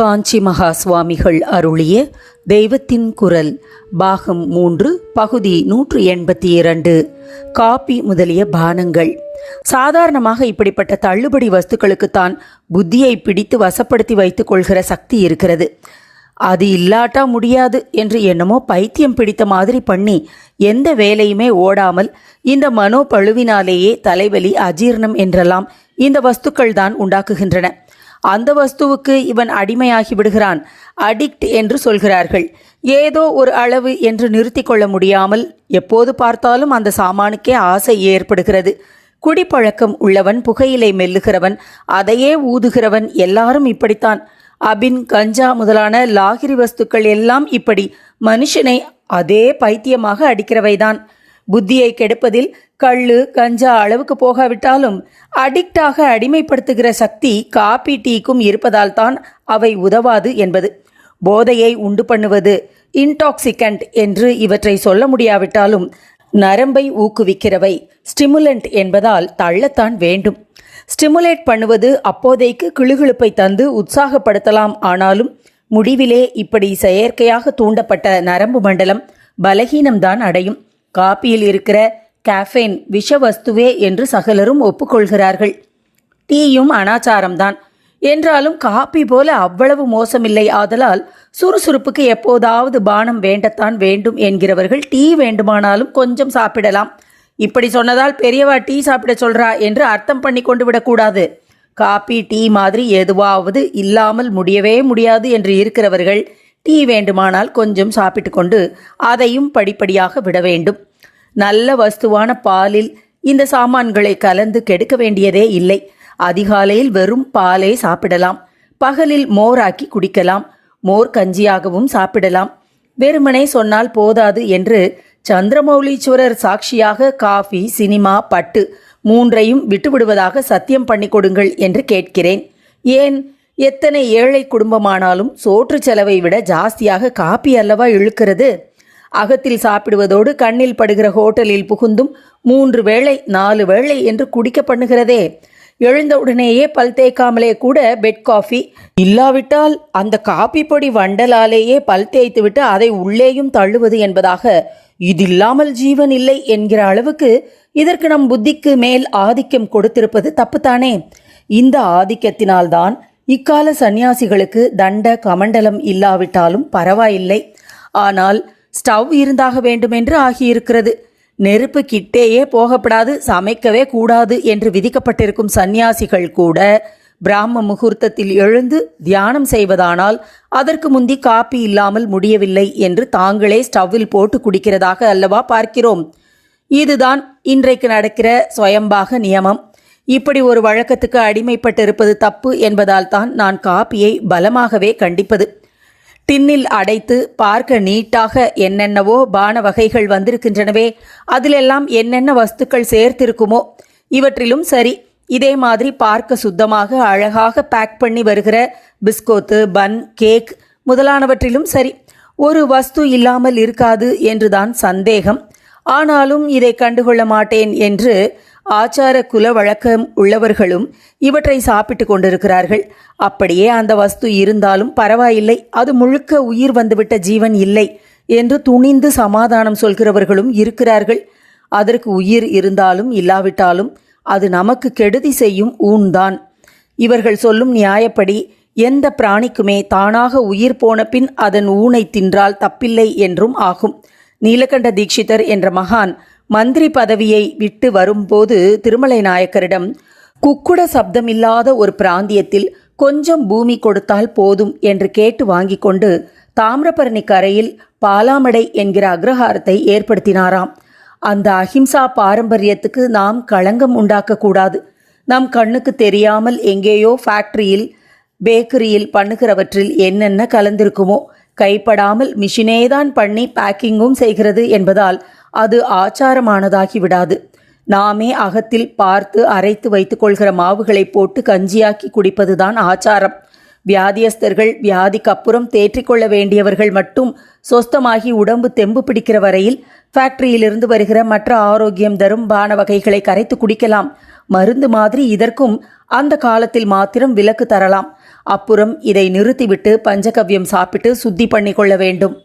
காஞ்சி மகா சுவாமிகள் அருளிய தெய்வத்தின் குரல் பாகம் மூன்று பகுதி நூற்று எண்பத்தி இரண்டு. காப்பி முதலிய பானங்கள். சாதாரணமாக இப்படிப்பட்ட தள்ளுபடி வஸ்துக்களுக்குத்தான் புத்தியை பிடித்து வசப்படுத்தி வைத்துக் கொள்கிற சக்தி இருக்கிறது. அது இல்லாட்டா முடியாது என்று என்னமோ பைத்தியம் பிடித்த மாதிரி பண்ணி எந்த வேலையுமே ஓடாமல் இந்த மனோ பழுவினாலேயே தலைவலி அஜீர்ணம் என்றெல்லாம் இந்த வஸ்துக்கள் தான் உண்டாக்குகின்றன. அந்த வஸ்துவுக்கு இவன் அடிமையாகி விடுகிறான். அடிக்ட் என்று சொல்கிறார்கள். ஏதோ ஒரு அளவு என்று நிறுத்தி கொள்ள முடியாமல் எப்போது பார்த்தாலும் அந்த சாமானுக்கே ஆசை ஏற்படுகிறது. குடிப்பழக்கம் உள்ளவன் புகையிலை மெல்லுகிறவன் அதையே ஊதுகிறவன் எல்லாரும் இப்படித்தான். அபின் கஞ்சா முதலான லாகிரி வஸ்துக்கள் எல்லாம் இப்படி மனுஷனை அதே பைத்தியமாக அடிக்கிறவைதான். புத்தியை கெடுப்பதில் கள்ளு கஞ்சா அளவுக்கு போகாவிட்டாலும் அடிக்டாக அடிமைப்படுத்துகிற சக்தி காபி டீக்கும் இருப்பதால் தான் அவை உதவாது என்பது. போதையை உண்டு பண்ணுவது இன்டாக்சிகண்ட் என்று இவற்றை சொல்ல முடியாவிட்டாலும் நரம்பை ஊக்குவிக்கிறவை ஸ்டிமுலண்ட் என்பதால் தள்ளத்தான் வேண்டும். ஸ்டிமுலேட் பண்ணுவது அப்போதைக்கு கிளுகிழுப்பை தந்து உற்சாகப்படுத்தலாம். ஆனாலும் முடிவிலே இப்படி செயற்கையாக தூண்டப்பட்ட நரம்பு மண்டலம் பலகீனம்தான் அடையும். காப்பியில் இருக்கிற கேஃபேன் விஷவஸ்துவே என்று சகலரும் ஒப்புக்கொள்கிறார்கள். டீயும் அனாச்சாரம்தான். என்றாலும் காப்பி போல அவ்வளவு மோசமில்லை. ஆதலால் சுறுசுறுப்புக்கு எப்போதாவது பானம் வேண்டத்தான் வேண்டும் என்கிறவர்கள் டீ வேண்டுமானாலும் கொஞ்சம் சாப்பிடலாம். இப்படி சொன்னதால் பெரியவா டீ சாப்பிட சொல்றா என்று அர்த்தம் பண்ணி கொண்டு விடக்கூடாது காப்பி டீ மாதிரி எதுவாவது இல்லாமல் முடியவே முடியாது என்று இருக்கிறவர்கள் டீ வேண்டுமானால் கொஞ்சம் சாப்பிட்டு கொண்டு அதையும் படிப்படியாக விட வேண்டும். நல்ல வஸ்துவான பாலில் இந்த சாமான்களை கலந்து கெடுக்க வேண்டியதே இல்லை. அதிகாலையில் வெறும் பாலே சாப்பிடலாம். பகலில் மோராக்கி குடிக்கலாம். மோர் கஞ்சியாகவும் சாப்பிடலாம். வெறுமனே சொன்னால் போதாது என்று சந்திரமௌலீஸ்வரர் சாட்சியாக காஃபி சினிமா பட்டு மூன்றையும் விட்டுவிடுவதாக சத்தியம் பண்ணி கொடுங்கள் என்று கேட்கிறேன். ஏன்? எத்தனை ஏழை குடும்பமானாலும் சோற்று செலவை விட ஜாஸ்தியாக காப்பி அல்லவா இழுக்கிறது? அகத்தில் சாப்பிடுவதோடு கண்ணில் படுகிற ஹோட்டலில் புகுந்தும் மூன்று வேளை நாலு வேளை என்று குடிக்க பண்ணுகிறதே. எழுந்தவுடனேயே பல் தேய்க்காமலே கூட பெட் காஃபி இல்லாவிட்டால் அந்த காப்பி பொடி வண்டலாலேயே பல் தேய்த்துவிட்டு அதை உள்ளேயும் தள்ளுவது என்பதாக இதில்லாமல் ஜீவன் இல்லை என்கிற அளவுக்கு இதற்கு நம் புத்திக்கு மேல் ஆதிக்கம் கொடுத்திருப்பது தப்புத்தானே. இந்த ஆதிக்கத்தினால்தான் இக்கால சந்நியாசிகளுக்கு தண்ட கமண்டலம் இல்லாவிட்டாலும் பரவாயில்லை. ஆனால் ஸ்டவ் இருந்தாக வேண்டுமென்று ஆகியிருக்கிறது. நெருப்பு கிட்டேயே போகப்படாது சமைக்கவே கூடாது என்று விதிக்கப்பட்டிருக்கும் சந்நியாசிகள் கூட பிராம முகூர்த்தத்தில் எழுந்து தியானம் செய்வதானால் அதற்கு முந்தி காப்பி இல்லாமல் முடியவில்லை என்று தாங்களே ஸ்டவ்வில் போட்டு குடிக்கிறதாக அல்லவா பார்க்கிறோம். இதுதான் இன்றைக்கு நடக்கிற சுயம்பாக நியமம். இப்படி ஒரு வழக்கத்துக்கு அடிமைப்பட்டிருப்பது தப்பு என்பதால் தான் நான் காப்பியை பலமாகவே கண்டிப்பது. டின்னில் அடைத்து பார்க்க நீட்டாக என்னென்னவோ பான வகைகள் வந்திருக்கின்றனவே அதிலெல்லாம் என்னென்ன வஸ்துக்கள் சேர்த்திருக்குமோ இவற்றிலும் சரி இதே மாதிரி பார்க்க சுத்தமாக அழகாக பேக் பண்ணி வருகிற பிஸ்கோத்து பன் கேக் முதலானவற்றிலும் சரி ஒரு வஸ்து இல்லாமல் இருக்காது என்றுதான் சந்தேகம். ஆனாலும் இதை கண்டுகொள்ள மாட்டேன் என்று ஆச்சார குல வழக்கம் உள்ளவர்களும் இவற்றை சாப்பிட்டு கொண்டிருக்கிறார்கள். அப்படியே அந்த வஸ்து இருந்தாலும் பரவாயில்லை அது முழுக்க உயிர் வந்துவிட்ட ஜீவன் இல்லை என்று துணிந்து சமாதானம் சொல்கிறவர்களும் இருக்கிறார்கள். அதற்கு உயிர் இருந்தாலும் இல்லாவிட்டாலும் அது நமக்கு கெடுதி செய்யும் ஊன்தான் இவர்கள் சொல்லும் நியாயப்படி எந்த பிராணிக்குமே தானாக உயிர் போன பின் அதன் ஊனை தின்றால் தப்பில்லை என்றும் ஆகும். நீலகண்ட தீட்சிதர் என்ற மகான் மந்திரி பதவியை விட்டு வரும்போது திருமலை நாயக்கரிடம் குக்குட சப்தமில்லாத ஒரு பிராந்தியத்தில் கொஞ்சம் பூமி கொடுத்தால் போதும் என்று கேட்டு வாங்கி கொண்டு தாமிரபரணி கரையில் பாலாமடை என்கிற அக்ரஹாரத்தை ஏற்படுத்தினாராம். அந்த அஹிம்சா பாரம்பரியத்துக்கு நாம் களங்கம் உண்டாக்கக்கூடாது நம் கண்ணுக்கு தெரியாமல் எங்கேயோ ஃபேக்டரியில் பேக்கரியில் பண்ணுகிறவற்றில் என்னென்ன கலந்திருக்குமோ கைப்படாமல் மிஷினே தான் பண்ணி பேக்கிங்கும் செய்கிறது என்பதால் அது ஆச்சாரமானதாகி விடாது. நாமே அகத்தில் பார்த்து அரைத்து வைத்துக்கொள்கிற மாவுகளை போட்டு கஞ்சியாக்கி குடிப்பதுதான் ஆச்சாரம். வியாதியஸ்தர்கள் வியாதிக்கு அப்புறம் தேற்றிக்கொள்ள வேண்டியவர்கள் மட்டும் சொஸ்தமாகி உடம்பு தெம்பு பிடிக்கிற வரையில் ஃபேக்டரியிலிருந்து வருகிற மற்ற ஆரோக்கியம் தரும் பான வகைகளை கரைத்து குடிக்கலாம். மருந்து மாதிரி இதற்கும் அந்த காலத்தில் மாத்திரம் விலக்கு தரலாம். அப்புறம் இதை நிறுத்திவிட்டு பஞ்சகவ்யம் சாப்பிட்டு சுத்தி பண்ணி கொள்ள வேண்டும்.